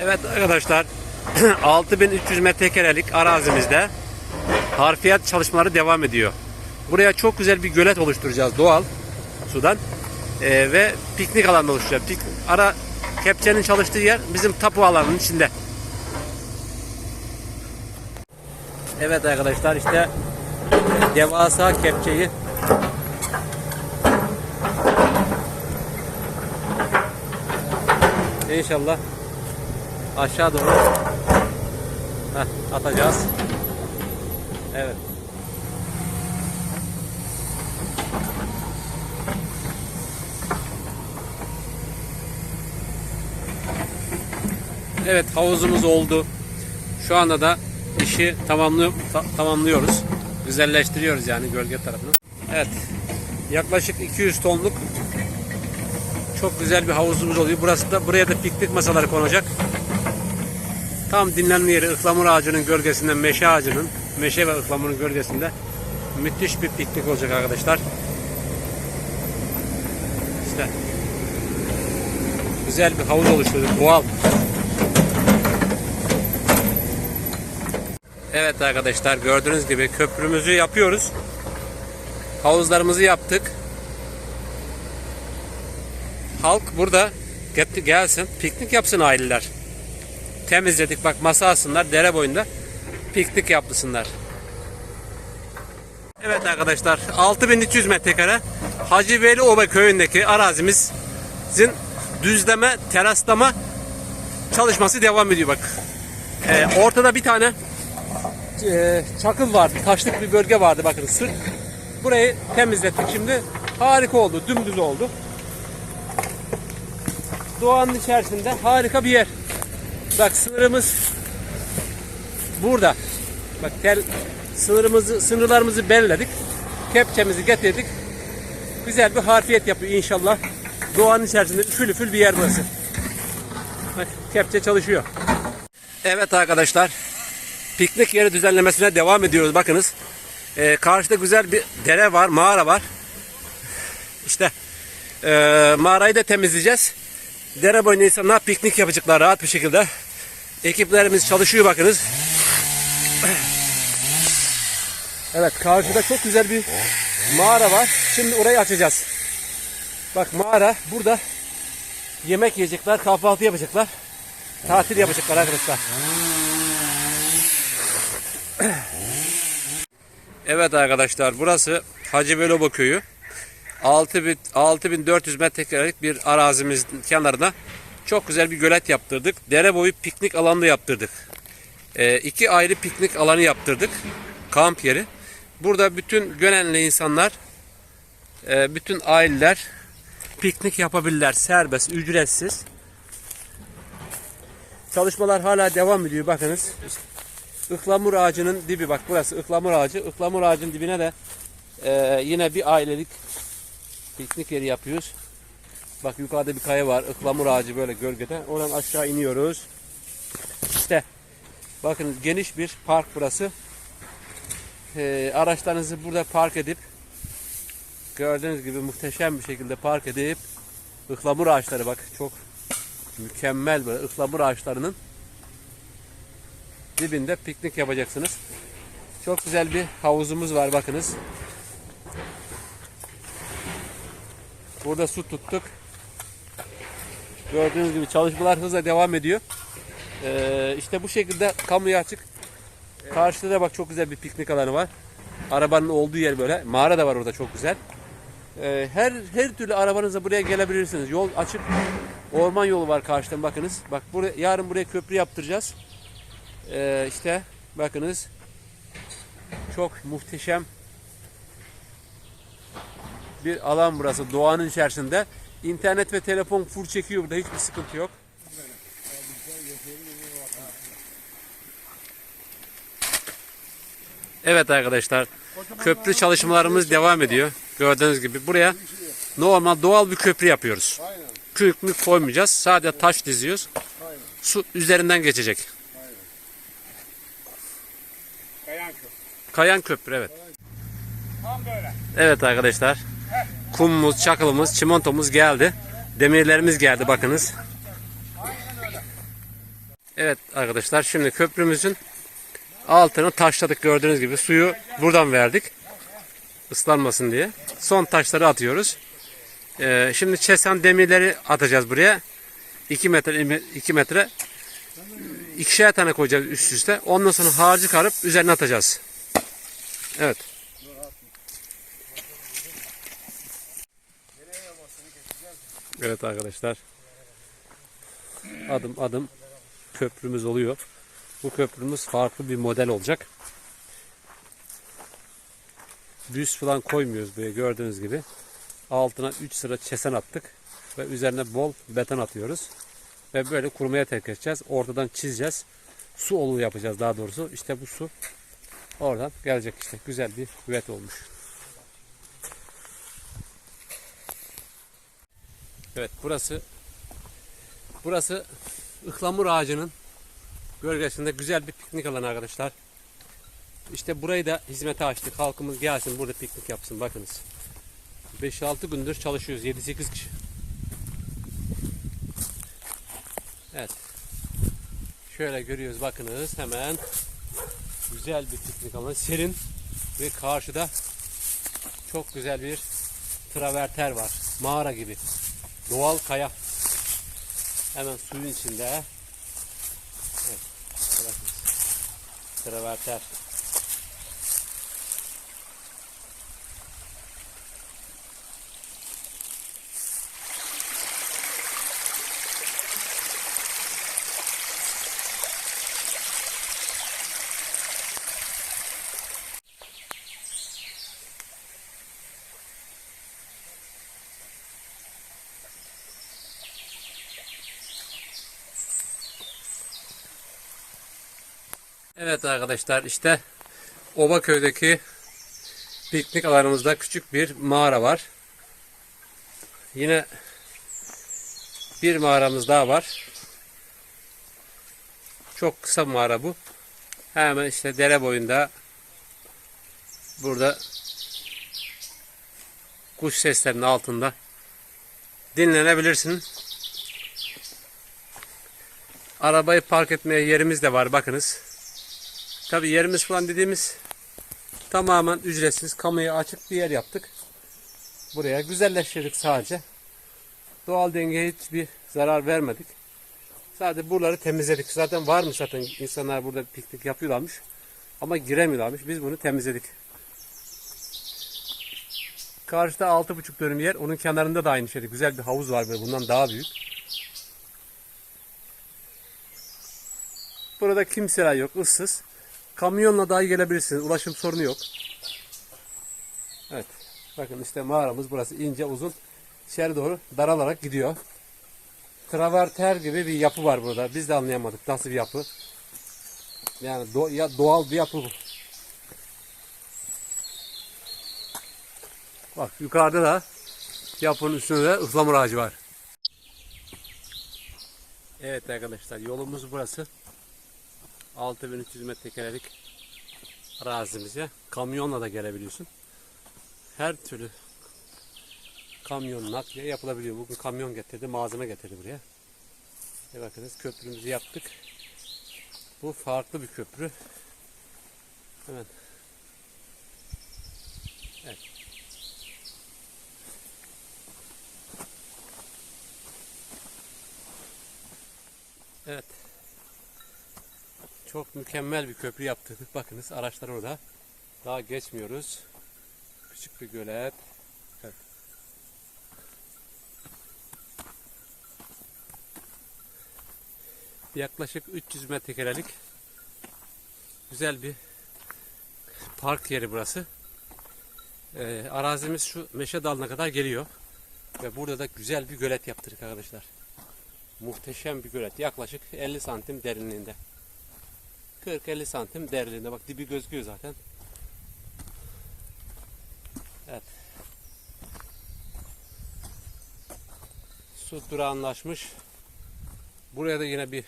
Evet arkadaşlar 6300 metrekarelik arazimizde harfiyat çalışmaları devam ediyor. Buraya çok güzel bir gölet oluşturacağız doğal sudan Ee, ve piknik alanı oluşturacağız. Pik, ara kepçenin çalıştığı yer bizim tapu alanının içinde. Evet arkadaşlar işte devasa kepçeyi İnşallah aşağı doğru Heh, atacağız. Evet. Evet havuzumuz oldu. Şu anda da işi tamamlıyor, ta- tamamlıyoruz. Güzelleştiriyoruz yani gölge tarafını. Evet. Yaklaşık 200 tonluk çok güzel bir havuzumuz oluyor. Burası da buraya da piknik masaları konacak. Tam dinlenme yeri ıhlamur ağacının gölgesinde, meşe ağacının, meşe ve ıhlamurun gölgesinde müthiş bir piknik olacak arkadaşlar. İşte güzel bir havuz oluşturduk, doğal. Evet arkadaşlar gördüğünüz gibi köprümüzü yapıyoruz. Havuzlarımızı yaptık. Halk burada gelsin, piknik yapsın aileler. Temizledik bak masa alsınlar dere boyunda piknik yapsınlar. Evet arkadaşlar 6300 metrekare Hacı Veli Oba köyündeki arazimizin düzleme, teraslama çalışması devam ediyor bak. Ee, ortada bir tane e, çakıl vardı. Taşlık bir bölge vardı bakın sırt. Burayı temizlettik şimdi. Harika oldu. Dümdüz oldu. Doğanın içerisinde harika bir yer. Bak sınırımız burada. Bak tel sınırımızı sınırlarımızı belirledik. Kepçemizi getirdik. Güzel bir harfiyet yapıyor inşallah. Doğanın içerisinde üfül üfül bir yer burası. Bak kepçe çalışıyor. Evet arkadaşlar. Piknik yeri düzenlemesine devam ediyoruz. Bakınız. Ee, karşıda güzel bir dere var, mağara var. İşte ee, mağarayı da temizleyeceğiz. Dere boyunda insanlar piknik yapacaklar rahat bir şekilde. Ekiplerimiz çalışıyor bakınız. Evet karşıda çok güzel bir mağara var. Şimdi orayı açacağız. Bak mağara burada yemek yiyecekler, kahvaltı yapacaklar. Tatil yapacaklar arkadaşlar. Evet arkadaşlar burası Hacı Veloba köyü. 6000 6400 metrekarelik bir arazimizin kenarına çok güzel bir gölet yaptırdık. Dere boyu piknik alanı yaptırdık. Ee, iki ayrı piknik alanı yaptırdık. Kamp yeri. Burada bütün Gönenli insanlar, e, bütün aileler piknik yapabilirler. Serbest, ücretsiz. Çalışmalar hala devam ediyor. Bakınız. Ihlamur ağacının dibi bak burası ıhlamur ağacı. Ihlamur ağacının dibine de e, yine bir ailelik piknik yeri yapıyoruz. Bak yukarıda bir kaya var. Ihlamur ağacı böyle gölgede. Oradan aşağı iniyoruz. İşte bakın geniş bir park burası. Ee, araçlarınızı burada park edip gördüğünüz gibi muhteşem bir şekilde park edip ıhlamur ağaçları bak çok mükemmel böyle ıhlamur ağaçlarının dibinde piknik yapacaksınız. Çok güzel bir havuzumuz var bakınız. Burada su tuttuk. Gördüğünüz gibi çalışmalar hızla devam ediyor. Ee, işte bu şekilde kamuya açık. Karşıda da bak çok güzel bir piknik alanı var. Arabanın olduğu yer böyle. Mağara da var orada çok güzel. Ee, her her türlü arabanızla buraya gelebilirsiniz. Yol açık. Orman yolu var karşıdan bakınız. Bak buraya, yarın buraya köprü yaptıracağız. Ee, işte bakınız. Çok muhteşem bir alan burası doğanın içerisinde. İnternet ve telefon full çekiyor burada hiçbir sıkıntı yok. Evet arkadaşlar köprü çalışmalarımız devam ediyor. Gördüğünüz gibi buraya normal doğal bir köprü yapıyoruz. Kürk mük koymayacağız. Sadece taş diziyoruz. Su üzerinden geçecek. Kayan köy. Kayan köprü evet. Tam böyle. Evet arkadaşlar. Kumumuz, çakılımız, çimentomuz geldi. Demirlerimiz geldi bakınız. Evet arkadaşlar şimdi köprümüzün altını taşladık gördüğünüz gibi. Suyu buradan verdik. ıslanmasın diye. Son taşları atıyoruz. Ee, şimdi çesen demirleri atacağız buraya. 2 metre 2 metre ikişer tane koyacağız üst üste. Ondan sonra harcı karıp üzerine atacağız. Evet. Evet arkadaşlar. Adım adım köprümüz oluyor. Bu köprümüz farklı bir model olacak. Büs falan koymuyoruz böyle gördüğünüz gibi. Altına 3 sıra çesen attık ve üzerine bol beton atıyoruz. Ve böyle kurumaya terk edeceğiz. Ortadan çizeceğiz. Su oluğu yapacağız daha doğrusu. İşte bu su oradan gelecek işte. Güzel bir küvet olmuş. Evet burası burası ıhlamur ağacının gölgesinde güzel bir piknik alanı arkadaşlar. İşte burayı da hizmete açtık. Halkımız gelsin burada piknik yapsın bakınız. 5-6 gündür çalışıyoruz. 7-8 kişi. Evet. Şöyle görüyoruz bakınız hemen. Güzel bir piknik alanı. Serin ve karşıda çok güzel bir traverter var. Mağara gibi. Doğal kaya. Hemen suyun içinde. Evet. Traverter. Evet arkadaşlar işte Obaköy'deki piknik alanımızda küçük bir mağara var. Yine bir mağaramız daha var. Çok kısa mağara bu. Hemen işte dere boyunda burada kuş seslerinin altında dinlenebilirsin. Arabayı park etmeye yerimiz de var bakınız. Tabi yerimiz falan dediğimiz tamamen ücretsiz kamuya açık bir yer yaptık. Buraya güzelleştirdik sadece. Doğal dengeye hiçbir zarar vermedik. Sadece buraları temizledik. Zaten var mı zaten insanlar burada piknik yapıyorlarmış. Ama giremiyorlarmış. Biz bunu temizledik. Karşıda 6,5 dönüm yer. Onun kenarında da aynı şey. Güzel bir havuz var böyle. Bundan daha büyük. Burada kimseler yok. ıssız. Kamyonla dahi gelebilirsiniz. Ulaşım sorunu yok. Evet. Bakın işte mağaramız burası ince uzun. İçeri doğru daralarak gidiyor. Traverter gibi bir yapı var burada. Biz de anlayamadık nasıl bir yapı. Yani do- ya doğal bir yapı bu. Bak yukarıda da yapının üstünde de ıhlamur ağacı var. Evet arkadaşlar yolumuz burası. 6300 metrekarelik arazimize kamyonla da gelebiliyorsun. Her türlü kamyon nakliye yapılabiliyor. Bugün kamyon getirdi, malzeme getirdi buraya. E bakınız köprümüzü yaptık. Bu farklı bir köprü. Hemen. Evet. Evet. Çok mükemmel bir köprü yaptık. Bakınız araçlar orada. Daha geçmiyoruz. Küçük bir gölet. Yaklaşık 300 metrekarelik güzel bir park yeri burası. Ee, arazimiz şu meşe dalına kadar geliyor. Ve burada da güzel bir gölet yaptırdık arkadaşlar. Muhteşem bir gölet. Yaklaşık 50 santim derinliğinde. 40-50 santim derinliğinde. Bak dibi gözüküyor zaten. Evet. Su durağanlaşmış. Buraya da yine bir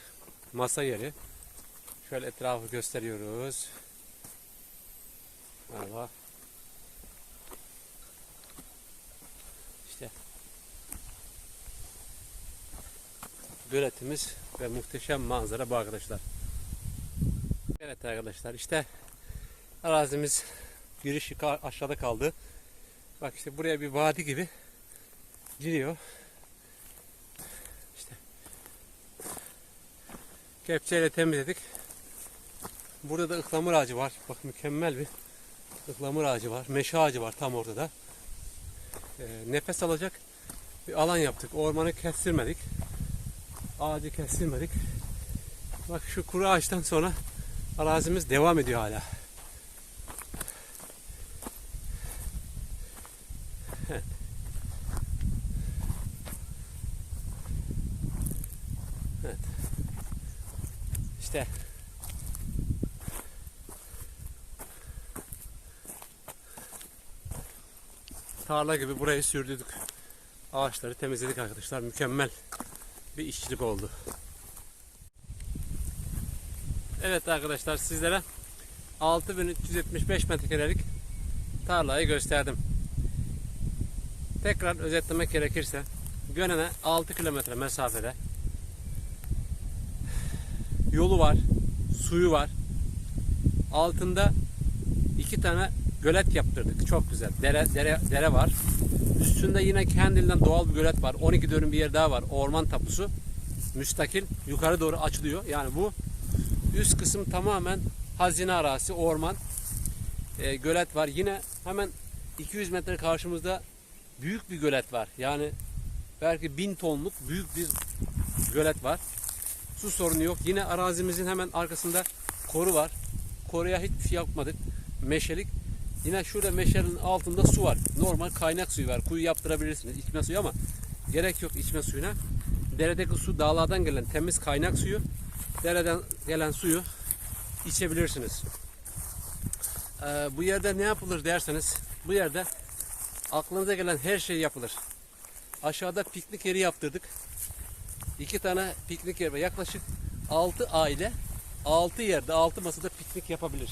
masa yeri. Şöyle etrafı gösteriyoruz. Merhaba. İşte göletimiz ve muhteşem manzara bu arkadaşlar. Evet arkadaşlar işte arazimiz girişi ka- aşağıda kaldı. Bak işte buraya bir vadi gibi giriyor. İşte kepçeyle temizledik. Burada da ıhlamur ağacı var. Bak mükemmel bir ıhlamur ağacı var. Meşe ağacı var tam ortada. Ee, nefes alacak bir alan yaptık. Ormanı kestirmedik. Ağacı kestirmedik. Bak şu kuru ağaçtan sonra arazimiz devam ediyor hala. Evet. İşte tarla gibi burayı sürdürdük. Ağaçları temizledik arkadaşlar. Mükemmel bir işçilik oldu. Evet arkadaşlar sizlere 6375 metrekarelik tarlayı gösterdim. Tekrar özetlemek gerekirse Gönen'e 6 kilometre mesafede yolu var, suyu var. Altında iki tane gölet yaptırdık. Çok güzel. Dere, dere, dere var. Üstünde yine kendinden doğal bir gölet var. 12 dönüm bir yer daha var. Orman tapusu. Müstakil. Yukarı doğru açılıyor. Yani bu üst kısım tamamen hazine arazisi, orman. E, gölet var. Yine hemen 200 metre karşımızda büyük bir gölet var. Yani belki 1000 tonluk büyük bir gölet var. Su sorunu yok. Yine arazimizin hemen arkasında koru var. Koruya hiçbir şey yapmadık. Meşelik. Yine şurada meşenin altında su var. Normal kaynak suyu var. Kuyu yaptırabilirsiniz. içme suyu ama gerek yok içme suyuna. Deredeki su dağlardan gelen temiz kaynak suyu. Dereden gelen suyu içebilirsiniz. Ee, bu yerde ne yapılır derseniz bu yerde aklınıza gelen her şey yapılır. Aşağıda piknik yeri yaptırdık. İki tane piknik yeri. Yaklaşık 6 aile 6 yerde 6 masada piknik yapabilir.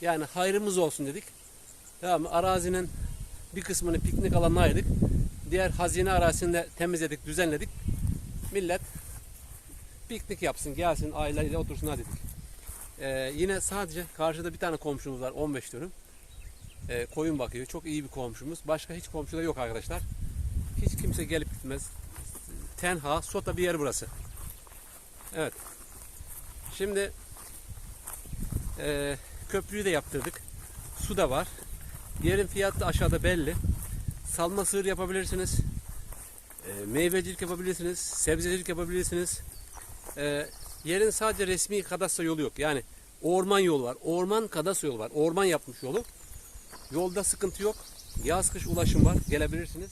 Yani hayrımız olsun dedik. Tamam? Arazinin bir kısmını piknik alanına ayırdık. Diğer hazine arazisinde temizledik, düzenledik. Millet piknik yapsın, gelsin aileyle otursunlar dedik. Ee, yine sadece karşıda bir tane komşumuz var 15 dönüm. Ee, koyun bakıyor. Çok iyi bir komşumuz. Başka hiç komşu da yok arkadaşlar. Hiç kimse gelip gitmez. Tenha, sota bir yer burası. Evet. Şimdi e, köprüyü de yaptırdık. Su da var. Yerin fiyatı da aşağıda belli. Salma sığır yapabilirsiniz. E, meyvecilik yapabilirsiniz. Sebzecilik yapabilirsiniz. E, yerin sadece resmi kadastro yolu yok. Yani orman yolu var. Orman kadastro yolu var. Orman yapmış yolu. Yolda sıkıntı yok. Yaz kış ulaşım var. Gelebilirsiniz.